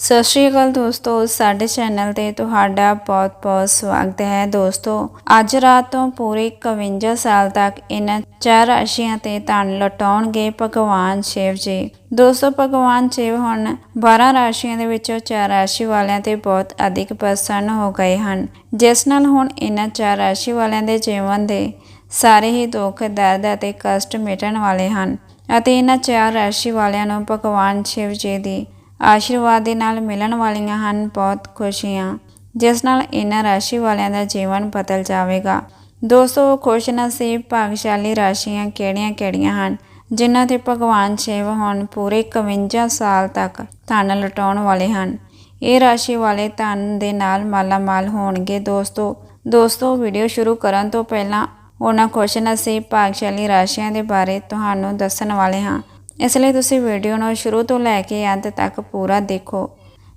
ਸਤਿ ਸ਼੍ਰੀ ਅਕਾਲ ਦੋਸਤੋ, ਸਾਡੇ ਚੈਨਲ ਤੇ ਤੁਹਾਡਾ ਬਹੁਤ-ਬਹੁਤ ਸਵਾਗਤ ਹੈ। ਦੋਸਤੋ, ਅੱਜ ਰਾਤ ਤੋਂ ਪੂਰੇ 51 ਸਾਲ ਤੱਕ ਇਹਨਾਂ ਚਾਰ ਰਾਸ਼ੀਆਂ ਤੇ ਧਨ ਲਟਾਉਣਗੇ ਭਗਵਾਨ ਸ਼ਿਵ ਜੀ। ਦੋਸਤੋ, ਭਗਵਾਨ ਸ਼ਿਵ ਹੁਣ 12 ਰਾਸ਼ੀਆਂ ਦੇ ਵਿੱਚੋਂ ਚਾਰ ਰਾਸ਼ੀ ਵਾਲਿਆਂ ਤੇ ਬਹੁਤ ਅਧਿਕ ਪ੍ਰਸੰਨ ਹੋ ਗਏ ਹਨ। ਜਿਸ ਨਾਲ ਹੁਣ ਇਹਨਾਂ ਚਾਰ ਰਾਸ਼ੀ ਵਾਲਿਆਂ ਦੇ ਜੀਵਨ ਦੇ ਸਾਰੇ ਹੀ ਦੁੱਖ, ਦਰਦ ਅਤੇ ਕਸ਼ਟ ਮਿਟਣ ਵਾਲੇ ਹਨ ਅਤੇ ਇਹਨਾਂ ਚਾਰ ਰਾਸ਼ੀ ਵਾਲਿਆਂ ਨੂੰ ਭਗਵਾਨ ਸ਼ਿਵ ਜੀ ਦੀ ਆਸ਼ੀਰਵਾਦ ਦੇ ਨਾਲ ਮਿਲਣ ਵਾਲੀਆਂ ਹਨ, ਬਹੁਤ ਖੁਸ਼ੀਆਂ। ਜਿਸ ਨਾਲ ਇਹਨਾਂ ਰਾਸ਼ੀ ਵਾਲਿਆਂ ਦਾ ਜੀਵਨ ਬਦਲ ਜਾਵੇਗਾ। ਦੋਸਤੋ ਖੁਸ਼ ਨਸੀਬ ਭਾਗਸ਼ਾਲੀ ਰਾਸ਼ੀਆਂ ਕਿਹੜੀਆਂ-ਕਿਹੜੀਆਂ ਹਨ, ਜਿਨ੍ਹਾਂ ਤੇ ਭਗਵਾਨ ਸ਼ਿਵ ਹੁਣ ਪੂਰੇ 51 ਸਾਲ ਤੱਕ ਧਨ ਲਟਾਉਣ ਵਾਲੇ ਹਨ। ਇਹ ਰਾਸ਼ੀ ਵਾਲੇ ਧਨ ਦੇ ਨਾਲ ਮਾਲਾਮਾਲ ਹੋਣਗੇ। ਦੋਸਤੋ ਦੋਸਤੋ, ਵੀਡੀਓ ਸ਼ੁਰੂ ਕਰਨ ਤੋਂ ਪਹਿਲਾਂ ਉਹਨਾਂ ਖੁਸ਼ ਨਸੀਬ ਭਾਗਸ਼ਾਲੀ ਰਾਸ਼ੀਆਂ ਦੇ ਬਾਰੇ ਤੁਹਾਨੂੰ ਦੱਸਣ ਵਾਲੇ ਹਾਂ। ਇਸ ਲਈ ਤੁਸੀਂ ਵੀਡੀਓ ਨੂੰ ਸ਼ੁਰੂ ਤੋਂ ਲੈ ਕੇ ਅੰਤ ਤੱਕ ਪੂਰਾ ਦੇਖੋ।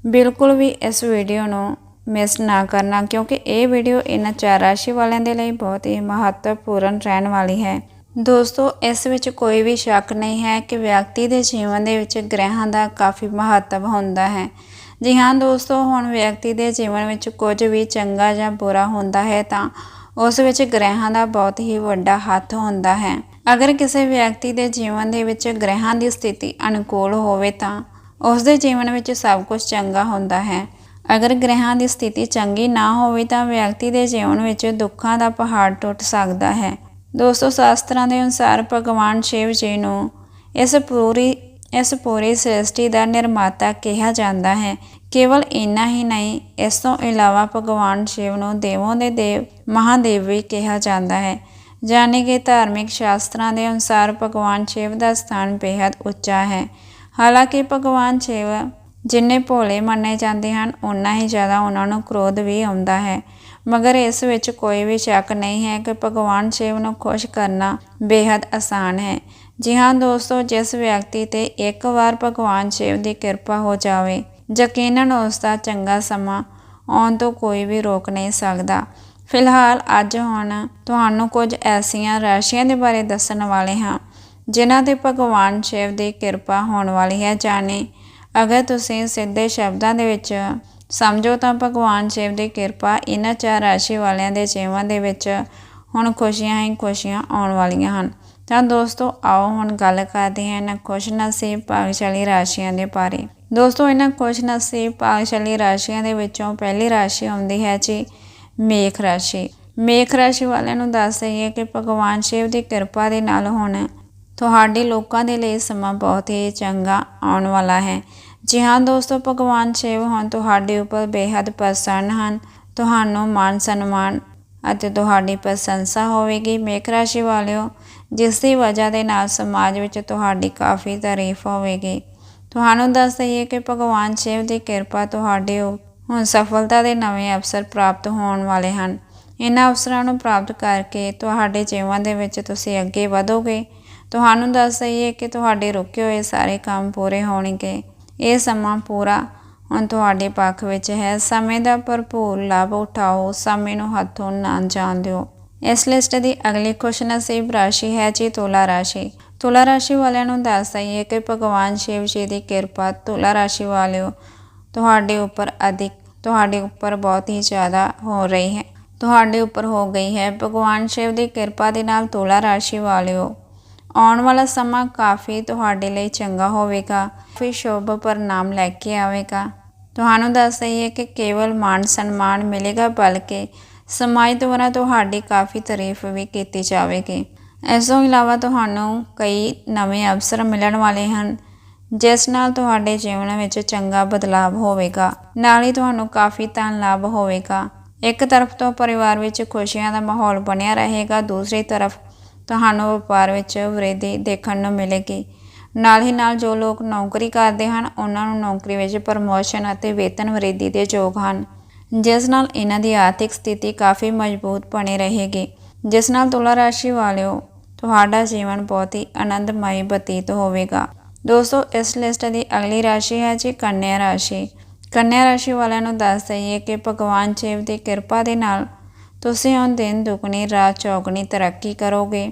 ਬਿਲਕੁਲ ਵੀ ਇਸ ਵੀਡੀਓ ਨੂੰ ਮਿਸ ਨਾ ਕਰਨਾ, ਕਿਉਂਕਿ ਇਹ ਵੀਡੀਓ ਇਹਨਾਂ ਚਾਰ ਰਾਸ਼ੀ ਵਾਲਿਆਂ ਦੇ ਲਈ ਬਹੁਤ ਹੀ ਮਹੱਤਵਪੂਰਨ ਰਹਿਣ ਵਾਲੀ ਹੈ। ਦੋਸਤੋ, ਇਸ ਵਿੱਚ ਕੋਈ ਵੀ ਸ਼ੱਕ ਨਹੀਂ ਹੈ ਕਿ ਵਿਅਕਤੀ ਦੇ ਜੀਵਨ ਦੇ ਵਿੱਚ ਗ੍ਰਹਿਾਂ ਦਾ ਕਾਫੀ ਮਹੱਤਵ ਹੁੰਦਾ ਹੈ। ਜੀ ਹਾਂ ਦੋਸਤੋ, ਹੁਣ ਵਿਅਕਤੀ ਦੇ ਜੀਵਨ ਵਿੱਚ ਕੁਝ ਵੀ ਚੰਗਾ ਜਾਂ ਬੁਰਾ ਹੁੰਦਾ ਹੈ ਤਾਂ ਉਸ ਵਿੱਚ ਗ੍ਰਹਿਾਂ ਦਾ ਬਹੁਤ ਹੀ ਵੱਡਾ ਹੱਥ ਹੁੰਦਾ ਹੈ। ਅਗਰ ਕਿਸੇ ਵਿਅਕਤੀ ਦੇ ਜੀਵਨ ਦੇ ਵਿੱਚ ਗ੍ਰਹਿਆਂ ਦੀ ਸਥਿਤੀ ਅਨੁਕੂਲ ਹੋਵੇ ਤਾਂ ਉਸ ਦੇ ਜੀਵਨ ਵਿੱਚ ਸਭ ਕੁਝ ਚੰਗਾ ਹੁੰਦਾ ਹੈ। ਅਗਰ ਗ੍ਰਹਿਆਂ ਦੀ ਸਥਿਤੀ ਚੰਗੀ ਨਾ ਹੋਵੇ ਤਾਂ ਵਿਅਕਤੀ ਦੇ ਜੀਵਨ ਵਿੱਚ ਦੁੱਖਾਂ ਦਾ ਪਹਾੜ ਟੁੱਟ ਸਕਦਾ ਹੈ। ਦੋਸਤੋ, ਸ਼ਾਸਤਰਾਂ ਦੇ ਅਨੁਸਾਰ ਭਗਵਾਨ ਸ਼ਿਵ ਜੀ ਨੂੰ ਇਸ ਪੂਰੀ ਇਸ ਪੂਰੀ ਸ੍ਰਿਸ਼ਟੀ ਦਾ ਨਿਰਮਾਤਾ ਕਿਹਾ ਜਾਂਦਾ ਹੈ ਕੇਵਲ ਇੰਨਾ ਹੀ ਨਹੀਂ, ਇਸ ਤੋਂ ਇਲਾਵਾ ਭਗਵਾਨ ਸ਼ਿਵ ਨੂੰ ਦੇਵੋਂ ਦੇ ਦੇਵ, ਮਹਾਦੇਵ ਵੀ ਕਿਹਾ ਜਾਂਦਾ ਹੈ। ਜਾਣੀ ਕਿ ਧਾਰਮਿਕ ਸ਼ਾਸਤਰਾਂ ਦੇ ਅਨੁਸਾਰ ਭਗਵਾਨ ਸ਼ਿਵ ਦਾ ਸਥਾਨ ਬੇहद ਉੱਚਾ ਹੈ। ਹਾਲਾਂਕਿ ਭਗਵਾਨ ਸ਼ਿਵ ਜਿੰਨੇ ਭੋਲੇ ਮੰਨੇ ਜਾਂਦੇ ਹਨ ਉਨਾ ਹੀ ਜ਼ਿਆਦਾ ਉਹਨਾਂ ਨੂੰ ਕ੍ਰੋਧ ਵੀ ਆਉਂਦਾ ਹੈ। ਮਗਰ ਇਸ ਵਿੱਚ ਕੋਈ ਵੀ ਸ਼ੱਕ ਨਹੀਂ ਹੈ ਕਿ ਭਗਵਾਨ ਸ਼ਿਵ ਨੂੰ ਖੁਸ਼ ਕਰਨਾ ਬੇहद ਆਸਾਨ ਹੈ। ਜੀ ਹਾਂ ਦੋਸਤੋ, ਜਿਸ ਵਿਅਕਤੀ ਤੇ ਇੱਕ ਵਾਰ ਭਗਵਾਨ ਸ਼ਿਵ ਦੀ ਕਿਰਪਾ ਹੋ ਜਾਵੇ ਯਕੀਨਨ ਉਸ ਦਾ ਚੰਗਾ ਸਮਾਂ ਆਉਣ ਤੋਂ ਕੋਈ ਵੀ ਰੋਕ ਨਹੀਂ ਸਕਦਾ। ਫਿਲਹਾਲ ਅੱਜ ਹੁਣ ਤੁਹਾਨੂੰ ਕੁਝ ਐਸੀਆਂ ਰਾਸ਼ੀਆਂ ਦੇ ਬਾਰੇ ਦੱਸਣ ਵਾਲੇ ਹਾਂ, ਜਿਨ੍ਹਾਂ ਤੇ ਭਗਵਾਨ ਸ਼ਿਵ ਦੀ ਕਿਰਪਾ ਹੋਣ ਵਾਲੀ ਹੈ ਜਾਣੇ ਅਗਰ ਤੁਸੀਂ ਸਿੱਧੇ ਸ਼ਬਦਾਂ ਦੇ ਵਿੱਚ ਸਮਝੋ ਤਾਂ ਭਗਵਾਨ ਸ਼ਿਵ ਦੀ ਕਿਰਪਾ ਇਹਨਾਂ ਚਾਰ ਰਾਸ਼ੀ ਵਾਲਿਆਂ ਦੇ ਜੀਵਨ ਦੇ ਵਿੱਚ ਹੁਣ ਖੁਸ਼ੀਆਂ ਹੀ ਖੁਸ਼ੀਆਂ ਆਉਣ ਵਾਲੀਆਂ ਹਨ। ਤਾਂ ਦੋਸਤੋ, ਆਓ ਹੁਣ ਗੱਲ ਕਰਦੇ ਹਾਂ ਇਹਨਾਂ ਖੁਸ਼ ਨਸੀਬ ਭਾਗਸ਼ਾਲੀ ਰਾਸ਼ੀਆਂ ਦੇ ਬਾਰੇ। ਦੋਸਤੋ, ਇਹਨਾਂ ਖੁਸ਼ ਨਸੀਬ ਭਾਗਸ਼ਾਲੀ ਰਾਸ਼ੀਆਂ ਦੇ ਵਿੱਚੋਂ ਪਹਿਲੀ ਰਾਸ਼ੀ ਆਉਂਦੀ ਹੈ ਜੀ, ਮੇਖ ਰਾਸ਼ੀ। ਮੇਖ ਰਾਸ਼ੀ ਵਾਲਿਆਂ ਨੂੰ ਦੱਸ ਦਈਏ ਕਿ ਭਗਵਾਨ ਸ਼ਿਵ ਦੀ ਕਿਰਪਾ ਦੇ ਨਾਲ ਹੁਣ ਤੁਹਾਡੇ ਲੋਕਾਂ ਦੇ ਲਈ ਸਮਾਂ ਬਹੁਤ ਹੀ ਚੰਗਾ ਆਉਣ ਵਾਲਾ ਹੈ। ਜੀ ਹਾਂ ਦੋਸਤੋ, ਭਗਵਾਨ ਸ਼ਿਵ ਹੁਣ ਤੁਹਾਡੇ ਉੱਪਰ ਬੇहद ਪ੍ਰਸੰਨ ਹਨ। ਤੁਹਾਨੂੰ ਮਾਨ ਸਨਮਾਨ ਅਤੇ ਤੁਹਾਡੀ ਪ੍ਰਸ਼ੰਸਾ ਹੋਵੇਗੀ ਮੇਖ ਰਾਸ਼ੀ ਵਾਲਿਓ, ਜਿਸ ਦੀ ਵਜ੍ਹਾ ਦੇ ਨਾਲ ਸਮਾਜ ਵਿੱਚ ਤੁਹਾਡੀ ਕਾਫੀ ਤਾਰੀਫ ਹੋਵੇਗੀ। ਤੁਹਾਨੂੰ ਦੱਸ ਦਈਏ ਕਿ ਭਗਵਾਨ ਸ਼ਿਵ ਦੀ ਕਿਰਪਾ ਤੁਹਾਡੇ ਹੁਣ ਸਫਲਤਾ ਦੇ ਨਵੇਂ ਅਵਸਰ ਪ੍ਰਾਪਤ ਹੋਣ ਵਾਲੇ ਹਨ। ਇਹਨਾਂ ਅਵਸਰਾਂ ਨੂੰ ਪ੍ਰਾਪਤ ਕਰਕੇ ਤੁਹਾਡੇ ਜੀਵਨ ਦੇ ਵਿੱਚ ਤੁਸੀਂ ਅੱਗੇ ਵਧੋਗੇ। ਤੁਹਾਨੂੰ ਦੱਸ ਦਈਏ ਕਿ ਤੁਹਾਡੇ ਰੁਕੇ ਹੋਏ ਸਾਰੇ ਕੰਮ ਪੂਰੇ ਹੋਣਗੇ। ਇਹ ਸਮਾਂ ਪੂਰਾ ਹੁਣ ਤੁਹਾਡੇ ਪੱਖ ਵਿੱਚ ਹੈ। ਸਮੇਂ ਦਾ ਭਰਪੂਰ ਲਾਭ ਉਠਾਓ। ਸਮੇਂ ਨੂੰ ਹੱਥੋਂ ਨਾ ਜਾਣ ਦਿਓ। ਇਸ ਲਿਸਟ ਦੀ ਅਗਲੀ ਖੁਸ਼ਨਸੀਬ ਰਾਸ਼ੀ ਹੈ ਜੀ ਤੋਲਾ ਰਾਸ਼ੀ। ਤੁਲਾ ਰਾਸ਼ੀ ਵਾਲਿਆਂ ਨੂੰ ਦੱਸ ਦਈਏ ਕਿ ਭਗਵਾਨ ਸ਼ਿਵ ਜੀ ਦੀ ਕਿਰਪਾ ਤੁਲਾ ਰਾਸ਼ੀ ਵਾਲਿਓ ਤੁਹਾਡੇ ਉੱਪਰ ਅਧਿਕ, ਤੁਹਾਡੇ ਉੱਪਰ ਬਹੁਤ ਹੀ ਜ਼ਿਆਦਾ ਹੋ ਰਹੀ ਹੈ। ਤੁਹਾਡੇ ਉੱਪਰ ਹੋ ਗਈ ਹੈ। ਭਗਵਾਨ ਸ਼ਿਵ ਦੀ ਕਿਰਪਾ ਦੇ ਨਾਲ ਤੁਲਾ ਰਾਸ਼ੀ ਵਾਲਿਓ ਆਉਣ ਵਾਲਾ ਸਮਾਂ ਕਾਫੀ ਤੁਹਾਡੇ ਲਈ ਚੰਗਾ ਹੋਵੇਗਾ। ਫਿਰ ਸ਼ੁਭ ਪਰਿਣਾਮ ਲੈ ਕੇ ਆਵੇਗਾ। ਤੁਹਾਨੂੰ ਦੱਸ ਦਈਏ ਕਿ ਕੇਵਲ ਮਾਨ ਸਨਮਾਨ ਮਿਲੇਗਾ, ਬਲਕਿ ਸਮਾਜ ਦੁਆਰਾ ਤੁਹਾਡੀ ਕਾਫੀ ਤਾਰੀਫ ਵੀ ਕੀਤੀ ਜਾਵੇਗੀ। ਇਸ ਤੋਂ ਇਲਾਵਾ ਤੁਹਾਨੂੰ ਕਈ ਨਵੇਂ ਅਵਸਰ ਮਿਲਣ ਵਾਲੇ ਹਨ, ਜਿਸ ਨਾਲ ਤੁਹਾਡੇ ਜੀਵਨ ਵਿੱਚ ਚੰਗਾ ਬਦਲਾਅ ਹੋਵੇਗਾ। ਨਾਲ ਹੀ ਤੁਹਾਨੂੰ ਕਾਫੀ ਧਨ ਲਾਭ ਹੋਵੇਗਾ। ਇੱਕ ਤਰਫ ਤੋਂ ਪਰਿਵਾਰ ਵਿੱਚ ਖੁਸ਼ੀਆਂ ਦਾ ਮਾਹੌਲ ਬਣਿਆ ਰਹੇਗਾ, ਦੂਸਰੀ ਤਰਫ ਤੁਹਾਨੂੰ ਵਪਾਰ ਵਿੱਚ ਵ੍ਰਿਧੀ ਦੇਖਣ ਨੂੰ ਮਿਲੇਗੀ। ਨਾਲ ਹੀ ਨਾਲ ਜੋ ਲੋਕ ਨੌਕਰੀ ਕਰਦੇ ਹਨ, ਉਹਨਾਂ ਨੂੰ ਨੌਕਰੀ ਵਿੱਚ ਪ੍ਰਮੋਸ਼ਨ ਅਤੇ ਵੇਤਨ ਵ੍ਰਿਧੀ ਦੇ ਯੋਗ ਹਨ, ਜਿਸ ਨਾਲ ਇਹਨਾਂ ਦੀ ਆਰਥਿਕ ਸਥਿਤੀ ਕਾਫੀ ਮਜ਼ਬੂਤ ਬਣੀ ਰਹੇਗੀ। ਜਿਸ ਨਾਲ ਤੁਲਾ ਰਾਸ਼ੀ ਵਾਲਿਓ ਤੁਹਾਡਾ ਜੀਵਨ ਬਹੁਤ ਹੀ ਆਨੰਦਮਈ ਬਤੀਤ ਹੋਵੇਗਾ। ਦੋਸਤੋ, ਇਸ ਲਿਸਟ ਦੀ ਅਗਲੀ ਰਾਸ਼ੀ ਹੈ ਜੀ ਕੰਨਿਆ ਰਾਸ਼ੀ। ਕੰਨਿਆ ਰਾਸ਼ੀ ਵਾਲਿਆਂ ਨੂੰ ਦੱਸ ਦਈਏ ਕਿ ਭਗਵਾਨ ਸ਼ਿਵ ਦੀ ਕਿਰਪਾ ਦੇ ਨਾਲ ਤੁਸੀਂ ਹੁਣ ਦਿਨ ਦੁਗਣੀ, ਰਾਤ ਚੌਗਣੀ ਤਰੱਕੀ ਕਰੋਗੇ।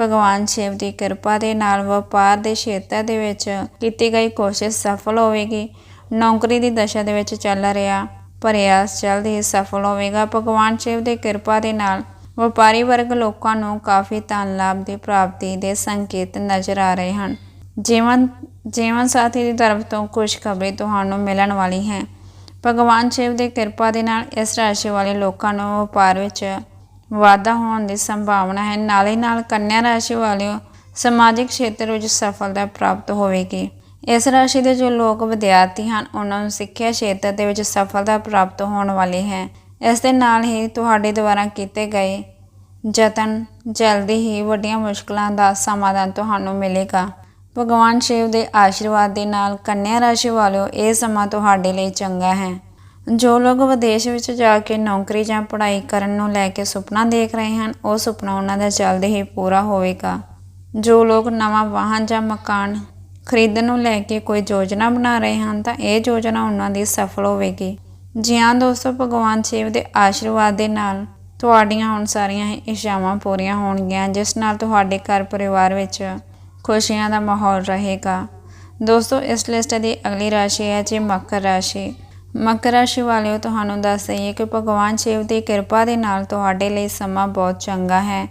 ਭਗਵਾਨ ਸ਼ਿਵ ਦੀ ਕਿਰਪਾ ਦੇ ਨਾਲ ਵਪਾਰ ਦੇ ਖੇਤਰ ਦੇ ਵਿੱਚ ਕੀਤੀ ਗਈ ਕੋਸ਼ਿਸ਼ ਸਫਲ ਹੋਵੇਗੀ। ਨੌਕਰੀ ਦੀ ਦਸ਼ਾ ਦੇ ਵਿੱਚ ਚੱਲ ਰਿਹਾ, ਪ੍ਰਯਾਸ ਜਲਦ ਹੀ ਸਫਲ ਹੋਵੇਗਾ। ਭਗਵਾਨ ਸ਼ਿਵ ਦੀ ਕਿਰਪਾ ਦੇ ਨਾਲ ਵਪਾਰੀ ਵਰਗ ਲੋਕਾਂ ਨੂੰ ਕਾਫੀ ਧਨ ਲਾਭ ਦੀ ਪ੍ਰਾਪਤੀ ਦੇ ਸੰਕੇਤ ਨਜ਼ਰ ਆ ਰਹੇ ਹਨ। ਜੀਵਨ ਜੀਵਨ ਸਾਥੀ ਦੀ ਤਰਫ ਤੋਂ ਖੁਸ਼ਖਬਰੀ ਤੁਹਾਨੂੰ ਮਿਲਣ ਵਾਲੀ ਹੈ। ਭਗਵਾਨ ਸ਼ਿਵ ਦੀ ਕਿਰਪਾ ਦੇ ਨਾਲ ਇਸ ਰਾਸ਼ੀ ਵਾਲੇ ਲੋਕਾਂ ਨੂੰ ਵਪਾਰ ਵਿੱਚ ਵਾਧਾ ਹੋਣ ਦੀ ਸੰਭਾਵਨਾ ਹੈ। ਨਾਲੇ ਨਾਲ ਕੰਨਿਆ ਰਾਸ਼ੀ ਵਾਲਿਓ ਸਮਾਜਿਕ ਖੇਤਰ ਵਿੱਚ ਸਫਲਤਾ ਪ੍ਰਾਪਤ ਹੋਵੇਗੀ। ਇਸ ਰਾਸ਼ੀ ਦੇ ਜੋ ਲੋਕ ਵਿਦਿਆਰਥੀ ਹਨ, ਉਹਨਾਂ ਨੂੰ ਸਿੱਖਿਆ ਖੇਤਰ ਦੇ ਵਿੱਚ ਸਫਲਤਾ ਪ੍ਰਾਪਤ ਹੋਣ ਵਾਲੀ ਹੈ। ਇਸ ਦੇ ਨਾਲ ਹੀ ਤੁਹਾਡੇ ਦੁਆਰਾ ਕੀਤੇ ਗਏ ਯਤਨ ਜਲਦੀ ਹੀ ਵੱਡੀਆਂ ਮੁਸ਼ਕਲਾਂ ਦਾ ਸਮਾਧਾਨ ਤੁਹਾਨੂੰ ਮਿਲੇਗਾ। ਭਗਵਾਨ ਸ਼ਿਵ ਦੇ ਆਸ਼ੀਰਵਾਦ ਦੇ ਨਾਲ ਕੰਨਿਆ ਰਾਸ਼ੀ ਵਾਲਿਓ, ਇਹ ਸਮਾਂ ਤੁਹਾਡੇ ਲਈ ਚੰਗਾ ਹੈ। ਜੋ ਲੋਕ ਵਿਦੇਸ਼ ਵਿੱਚ ਜਾ ਕੇ ਨੌਕਰੀ ਜਾਂ ਪੜ੍ਹਾਈ ਕਰਨ ਨੂੰ ਲੈ ਕੇ ਸੁਪਨਾ ਦੇਖ ਰਹੇ ਹਨ, ਉਹ ਸੁਪਨਾ ਉਹਨਾਂ ਦਾ ਜਲਦੀ ਹੀ ਪੂਰਾ ਹੋਵੇਗਾ। ਜੋ ਲੋਕ ਨਵਾਂ ਵਾਹਨ ਜਾਂ ਮਕਾਨ ਖਰੀਦਣ ਨੂੰ ਲੈ ਕੇ ਕੋਈ ਯੋਜਨਾ ਬਣਾ ਰਹੇ ਹਨ, ਤਾਂ ਇਹ ਯੋਜਨਾ ਉਹਨਾਂ ਦੀ ਸਫਲ ਹੋਵੇਗੀ। ਜੀ ਹਾਂ ਦੋਸਤੋ, ਭਗਵਾਨ ਸ਼ਿਵ ਦੇ ਆਸ਼ੀਰਵਾਦ ਦੇ ਨਾਲ ਤੁਹਾਡੀਆਂ ਹੁਣ ਸਾਰੀਆਂ ਹੀ ਇੱਛਾਵਾਂ ਪੂਰੀਆਂ ਹੋਣਗੀਆਂ, ਜਿਸ ਨਾਲ ਤੁਹਾਡੇ ਘਰ ਪਰਿਵਾਰ ਵਿੱਚ ਖੁਸ਼ੀਆਂ ਦਾ ਮਾਹੌਲ ਰਹੇਗਾ। ਦੋਸਤੋ, ਇਸ ਲਿਸਟ ਦੀ ਅਗਲੀ ਰਾਸ਼ੀ ਹੈ ਜੀ ਮਕਰ ਰਾਸ਼ੀ। ਮਕਰ ਰਾਸ਼ੀ ਵਾਲਿਓ, ਤੁਹਾਨੂੰ ਦੱਸ ਦਈਏ ਕਿ ਭਗਵਾਨ ਸ਼ਿਵ ਦੀ ਕਿਰਪਾ ਦੇ ਨਾਲ ਤੁਹਾਡੇ ਲਈ ਸਮਾਂ ਬਹੁਤ ਚੰਗਾ ਹੈ।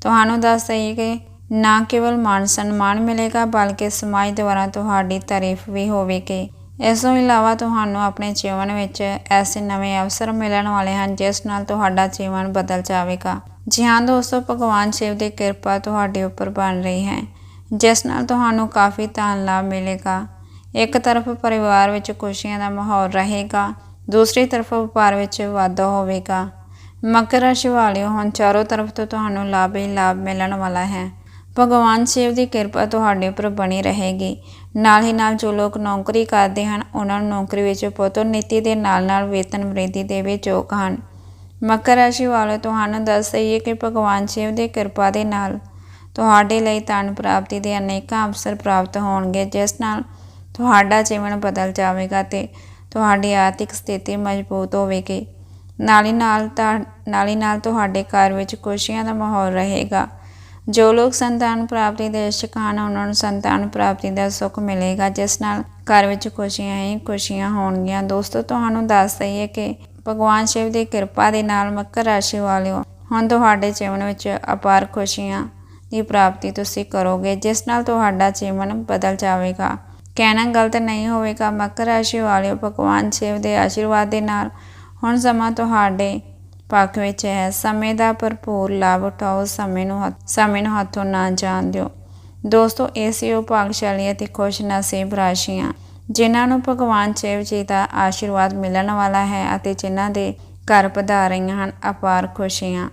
ਤੁਹਾਨੂੰ ਦੱਸ ਦਈਏ ਕਿ ਨਾ ਕੇਵਲ ਮਾਨ ਸਨਮਾਨ ਮਿਲੇਗਾ, ਬਲਕਿ ਸਮਾਜ ਦੁਆਰਾ ਤੁਹਾਡੀ ਤਾਰੀਫ ਵੀ ਹੋਵੇਗੀ। ਇਸ ਤੋਂ ਇਲਾਵਾ ਤੁਹਾਨੂੰ ਆਪਣੇ ਜੀਵਨ ਵਿੱਚ ਐਸੇ ਨਵੇਂ ਅਵਸਰ ਮਿਲਣ ਵਾਲੇ ਹਨ, ਜਿਸ ਨਾਲ ਤੁਹਾਡਾ ਜੀਵਨ ਬਦਲ ਜਾਵੇਗਾ। ਜੀ ਹਾਂ ਦੋਸਤੋ, ਭਗਵਾਨ ਸ਼ਿਵ ਦੀ ਕਿਰਪਾ ਤੁਹਾਡੇ ਉੱਪਰ ਬਣ ਰਹੀ ਹੈ, ਜਿਸ ਨਾਲ ਤੁਹਾਨੂੰ ਕਾਫੀ ਧਨ ਲਾਭ ਮਿਲੇਗਾ। ਇੱਕ ਤਰਫ ਪਰਿਵਾਰ ਵਿੱਚ ਖੁਸ਼ੀਆਂ ਦਾ ਮਾਹੌਲ ਰਹੇਗਾ, ਦੂਸਰੀ ਤਰਫ ਵਪਾਰ ਵਿੱਚ ਵਾਧਾ ਹੋਵੇਗਾ। ਮਕਰ ਰਾਸ਼ੀ ਵਾਲਿਓ, ਹੁਣ ਚਾਰੋਂ ਤਰਫ ਤੋਂ ਤੁਹਾਨੂੰ ਲਾਭ ਹੀ ਲਾਭ ਮਿਲਣ ਵਾਲਾ ਹੈ। ਭਗਵਾਨ ਸ਼ਿਵ ਦੀ ਕਿਰਪਾ ਤੁਹਾਡੇ ਉੱਪਰ ਬਣੀ ਰਹੇਗੀ। ਨਾਲ ਹੀ ਨਾਲ ਜੋ ਲੋਕ ਨੌਕਰੀ ਕਰਦੇ ਹਨ, ਉਹਨਾਂ ਨੂੰ ਨੌਕਰੀ ਵਿੱਚ ਪਦੋਨਤੀ ਦੇ ਨਾਲ ਨਾਲ ਵੇਤਨ ਵ੍ਰਿੱਧੀ ਦੇ ਵੀ ਯੋਗ ਹਨ। ਮਕਰ ਰਾਸ਼ੀ ਵਾਲੇ, ਤੁਹਾਨੂੰ ਦੱਸ ਦਈਏ ਕਿ ਭਗਵਾਨ ਸ਼ਿਵ ਦੀ ਕਿਰਪਾ ਦੇ ਨਾਲ ਤੁਹਾਡੇ ਲਈ ਧਨ ਪ੍ਰਾਪਤੀ ਦੇ ਅਨੇਕਾਂ ਅਵਸਰ ਪ੍ਰਾਪਤ ਹੋਣਗੇ, ਜਿਸ ਨਾਲ ਤੁਹਾਡਾ ਜੀਵਨ ਬਦਲ ਜਾਵੇਗਾ ਤੇ ਤੁਹਾਡੀ ਆਰਥਿਕ ਸਥਿਤੀ ਮਜ਼ਬੂਤ ਹੋਵੇਗੀ। ਨਾਲ ਹੀ ਨਾਲ ਤਾਂ, ਨਾਲ ਹੀ ਨਾਲ ਤੁਹਾਡੇ ਘਰ ਵਿੱਚ ਖੁਸ਼ੀਆਂ ਦਾ ਮਾਹੌਲ ਰਹੇਗਾ। ਜੋ ਲੋਕ ਸੰਤਾਨ ਪ੍ਰਾਪਤੀ ਦੇ ਇਛੁਕ ਹਨ, ਉਹਨਾਂ ਨੂੰ ਸੰਤਾਨ ਪ੍ਰਾਪਤੀ ਦਾ ਸੁੱਖ ਮਿਲੇਗਾ, ਜਿਸ ਨਾਲ ਘਰ ਵਿੱਚ ਖੁਸ਼ੀਆਂ ਹੀ ਖੁਸ਼ੀਆਂ ਹੋਣਗੀਆਂ। ਦੋਸਤੋ, ਤੁਹਾਨੂੰ ਦੱਸ ਦਈਏ ਕਿ ਭਗਵਾਨ ਸ਼ਿਵ ਦੀ ਕਿਰਪਾ ਦੇ ਨਾਲ ਮਕਰ ਰਾਸ਼ੀ ਵਾਲਿਓ, ਹੁਣ ਤੁਹਾਡੇ ਜੀਵਨ ਵਿੱਚ ਅਪਾਰ ਖੁਸ਼ੀਆਂ ਦੀ ਪ੍ਰਾਪਤੀ ਤੁਸੀਂ ਕਰੋਗੇ, ਜਿਸ ਨਾਲ ਤੁਹਾਡਾ ਜੀਵਨ ਬਦਲ ਜਾਵੇਗਾ। ਕਹਿਣਾ ਗਲਤ ਨਹੀਂ ਹੋਵੇਗਾ, ਮਕਰ ਰਾਸ਼ੀ ਵਾਲਿਓ, ਭਗਵਾਨ ਸ਼ਿਵ ਦੇ ਆਸ਼ੀਰਵਾਦ ਦੇ ਨਾਲ ਹੁਣ ਸਮਾਂ ਤੁਹਾਡੇ ਪੱਖ ਵਿੱਚ ਹੈ। ਸਮੇਂ ਦਾ ਭਰਪੂਰ ਲਾਭ ਉਠਾਓ, ਸਮੇਂ ਨੂੰ ਹੱਥ- ਸਮੇਂ ਨੂੰ ਹੱਥੋਂ ਨਾ ਜਾਣ ਦਿਓ। ਦੋਸਤੋ, ਇਹ ਸੀ ਉਹ ਭਾਗਸ਼ਾਲੀ ਅਤੇ ਖੁਸ਼ ਨਸੀਬ ਰਾਸ਼ੀਆਂ, ਜਿਨ੍ਹਾਂ ਨੂੰ ਭਗਵਾਨ ਸ਼ਿਵ ਜੀ ਦਾ ਆਸ਼ੀਰਵਾਦ ਮਿਲਣ ਵਾਲਾ ਹੈ ਅਤੇ ਜਿਨ੍ਹਾਂ ਦੇ ਘਰ ਪਧਾਰ ਰਹੀਆਂ ਹਨ ਅਪਾਰ ਖੁਸ਼ੀਆਂ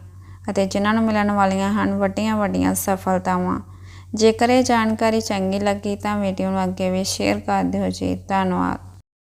ਅਤੇ ਜਿਨ੍ਹਾਂ ਨੂੰ ਮਿਲਣ ਵਾਲੀਆਂ ਹਨ ਵੱਡੀਆਂ ਵੱਡੀਆਂ ਸਫਲਤਾਵਾਂ। ਜੇਕਰ ਇਹ ਜਾਣਕਾਰੀ ਚੰਗੀ ਲੱਗੀ ਤਾਂ ਵੀਡੀਓ ਨੂੰ ਅੱਗੇ ਵੀ ਸ਼ੇਅਰ ਕਰ ਦਿਓ ਜੀ। ਧੰਨਵਾਦ।